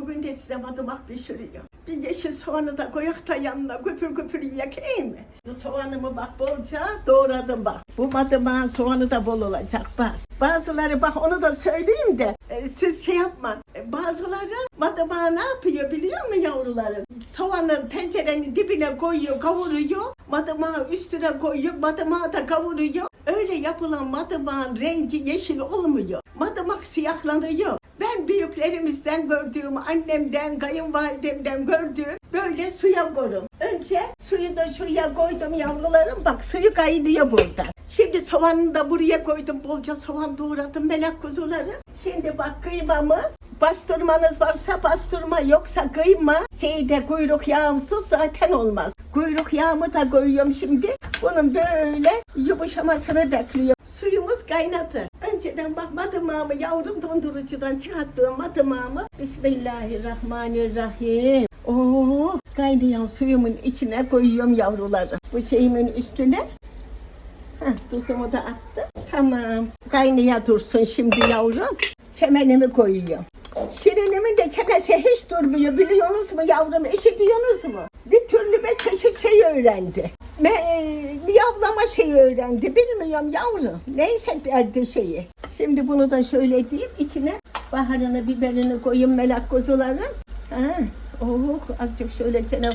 Bugün de size madımak pişiriyor. Bir yeşil soğanı da koyak da yanına köpür köpür yiyek iyi mi? Soğanımı bak bolca doğradım bak. Bu madımağın soğanı da bol olacak bak. Bazıları bak onu da söyleyeyim de e, siz şey yapma. E, bazıları madımağı ne yapıyor biliyor musun yavrularım? Soğanı tencerenin dibine koyuyor kavuruyor. Madımağı üstüne koyuyor. Madımağı da kavuruyor. Öyle yapılan madımağın rengi yeşil olmuyor. Madımak siyahlanıyor. Büyüklerimizden gördüğüm, annemden, kayınvalidemden gördüğüm böyle suya korum. Önce suyu da şuraya koydum yavrularım. Bak suyu kaynıyor burada. Şimdi soğanını da buraya koydum. Bolca soğan doğradım melek kuzuları. Şimdi bak kıymamı Bastırmanız varsa bastırma yoksa kıyma şeyde kuyruk yağımsız zaten olmaz. Kuyruk yağımı da koyuyorum şimdi. Bunun böyle yumuşamasını bekliyorum. Suyumuz kaynadı. Önceden bak madımağımı yavrum dondurucudan çıkarttığım madımağımı Bismillahirrahmanirrahim. Oo, kaynayan suyumun içine koyuyorum yavruları. Bu şeyimin üstüne Heh, tuzumu da attım. Tamam. Kaynaya dursun şimdi yavrum. Çemenimi koyuyorum. Şirinimi de çekese hiç durmuyor biliyorsunuz mu yavrum işitiyorsunuz mu? Bir türlü bir çeşit şey öğrendi. Me, miyavlama şeyi öğrendi bilmiyorum yavrum. Neyse derdi şeyi. Şimdi bunu da şöyle deyip içine baharını biberini koyun melek kuzuları. Ha, oh azıcık şöyle cenab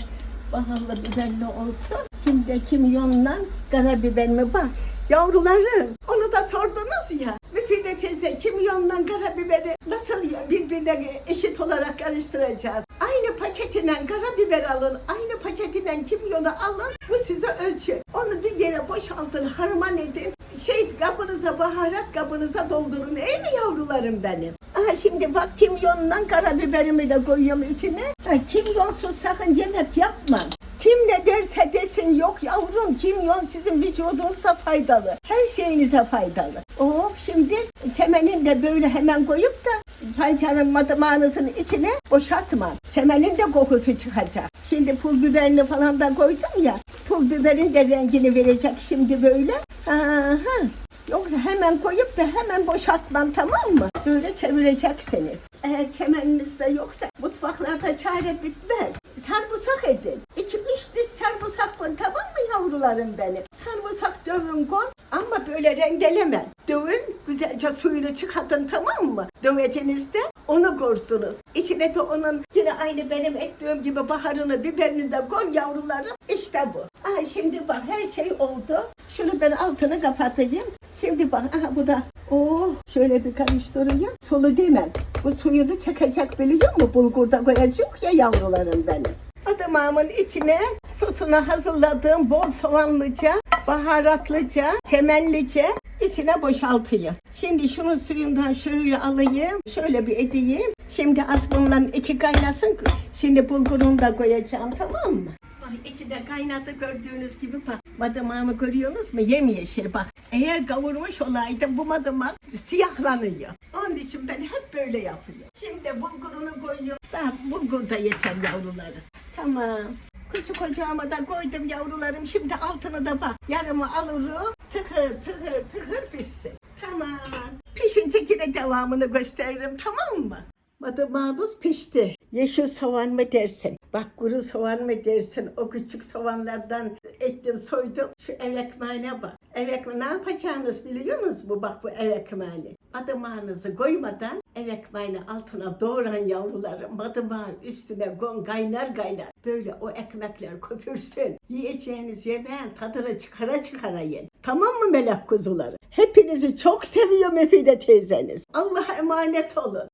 baharlı biberli olsun. Şimdi kimyonla karabiberimi bak. Yavrularım onu da sordunuz ya. Müfide teyze kimyonla karabiberi nasıl birbirine eşit olarak karıştıracağız? Aynı paketinden karabiber alın, aynı paketinden kimyonu alın. Bu size ölçü. Boşaltın, harman edin. Şey kabınıza, baharat kabınıza doldurun. İyi mi yavrularım benim? Aha şimdi bak kimyonla karabiberimi de koyuyorum içine. Ha, kimyonsuz sakın yemek yapma. Kim ne derse desin yok yavrum kimyon sizin vücudunuza faydalı. Her şeyinize faydalı. Oh şimdi çemenin de böyle hemen koyup da pancarın madımağınızın içine boşaltma. Çemenin de kokusu çıkacak. Şimdi pul biberini falan da koydum ya. Pul biberin de rengini verecek şimdi böyle. Aha. Yoksa hemen koyup da hemen boşaltman tamam mı? Böyle çevireceksiniz. Eğer çemeninizde yoksa mutfaklarda çare bitmez. Sarımsak edin. Üç diş sarımsak koy tamam mı yavrularım benim? Sarımsak dövün koy ama böyle rendeleme. Dövün güzelce suyunu çıkartın tamam mı? Döveceğinizde onu korsunuz. İçine de onun yine aynı benim ettiğim gibi baharını biberini de koy yavrularım. İşte bu. Aha şimdi bak her şey oldu. Şunu ben altını kapatayım. Şimdi bak aha bu da oh şöyle bir karıştırayım. Solu demem. Bu suyunu çekecek biliyor musun? Bulgurda koyacak ya yavrularım benim. Adamımın içine sosunu hazırladığım bol soğanlıca, baharatlıca, çemenlice içine boşaltayım. Şimdi şunun suyundan şöyle alayım, şöyle bir edeyim. Şimdi az bundan iki kaynasın. Şimdi bulgurunu da koyacağım tamam mı? İki de kaynadı gördüğünüz gibi bak. Madamağımı görüyorsunuz mu? Yemyeşil bak. Eğer kavurmuş olaydı bu madamak siyahlanıyor. Onun için ben hep böyle yapıyorum. Şimdi bulgurunu koyuyorum. Daha bulgur da yeter yavruları. Tamam. Küçük ocağıma da koydum yavrularım. Şimdi altını da bak. Yarımı alırım. Tıkır tıkır tıkır pişsin. Tamam. Pişince yine devamını gösteririm tamam mı? Madamağımız pişti. Yeşil soğan mı dersin? Bak kuru soğan mı dersin? O küçük soğanlardan ettim soydum. Şu ev ekmeğine bak. Ev ekmeği ne yapacağınız biliyorsunuz mu? Bak bu ev ekmeğini. Madamağınızı koymadan ev ekmeğini altına doğran yavruları madamağın üstüne gon kaynar kaynar. Böyle o ekmekler köpürsün. Yiyeceğiniz yemeğin tadını çıkara çıkara yiyin. Tamam mı melek kuzuları? Hepinizi çok seviyor Mefide teyzeniz. Allah'a emanet olun.